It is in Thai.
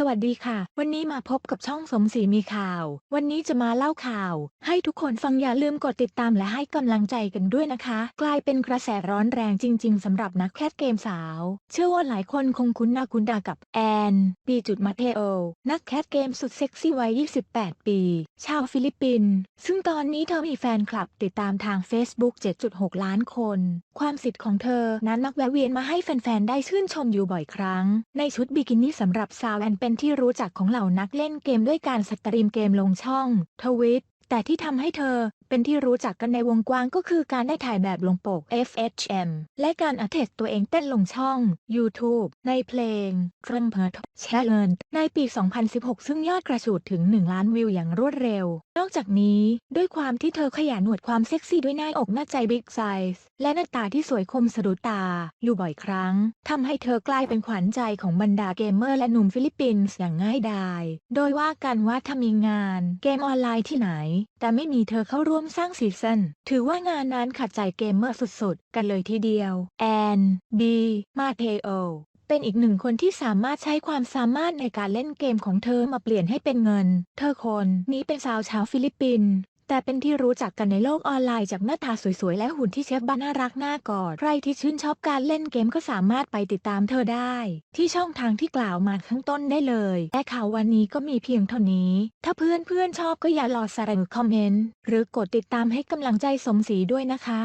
สวัสดีค่ะ วันนี้มาพบกับช่องสมศรีมีข่าว วันนี้จะมาเล่าข่าว ให้ทุกคนฟังอย่าลืมกดติดตามและให้กำลังใจกันด้วยนะคะ กลายเป็นกระแสร้อนแรงจริง ๆสำหรับนักแคสเกมสาว เชื่อว่าหลายคนคงคุ้นหน้าคุ้นตากับแอนปีจุดมาเทโอ นักแคสเกมสุดเซ็กซี่วัย 28 ปี ชาวฟิลิปปินส์ซึ่งตอนนี้เธอมีแฟนคลับติดตามทาง Facebook 7.6 ล้านคน ความสิทธิ์ของเธอนั้นมักแวะเวียนมาให้แฟนๆได้ชื่นชมอยู่บ่อยครั้ง ในชุดบิกินี่สำหรับสาวแอนเป็น็นที่รู้จักของเหล่านักเล่นเกมด้วยการสตรีมเกมลงช่อง ทวิต แต่ที่ทำให้เธอ เป็นที่รู้จักกันในวงกว้างก็คือการได้ถ่ายแบบลงปก FHM และการอัดเทสตัวเองเต้นลงช่อง YouTube ในเพลง t r u m p e t Challenge ในปี 2016 ซึ่งยอดกระฉูดถึง 1 ล้านวิวอย่างรวดเร็ว นอกจากนี้ด้วยความที่เธอขยันหนวดความเซ็กซี่ด้วยหน้าอกหน้าใจบิ๊กไซส์และหน้าตาที่สวยคมสะดุดตา อยู่บ่อยครั้งทำให้เธอกลายเป็นขวัญใจของบรรดาเกมเมอร์และหนุ่มฟิลิปปินส์อย่างง่ายดาย โดยว่ากันว่าถ้ามีงานเกมออนไลน์ที่ไหน แต่ไม่มีเธอเข้าร่วมมสร้างซีซันถือว่างานนั้นขัดใจเกมเมอร์สุดๆ กันเลยทีเดียว แอนบีมาเทโอเป็นอีกหนึ่งคนที่สามารถใช้ความสามารถในการเล่นเกมของเธอมาเปลี่ยนให้เป็นเงิน เธอคนนี้เป็นสาวชาวฟิลิปปินส์ แต่เป็นที่รู้จักกันในโลกออนไลน์จากหน้าตาสวยๆ และหุ่นที่เชฟบ้านน่ารักน่ากอด ใครที่ชื่นชอบการเล่นเกมก็สามารถไปติดตามเธอได้ ที่ช่องทางที่กล่าวมาข้างต้นได้เลย และข่าววันนี้ก็มีเพียงเท่านี้ ถ้าเพื่อนๆชอบก็อย่าลอสารคอมเมนต์หรือกดติดตามให้กำลังใจสมศรีด้วยนะคะ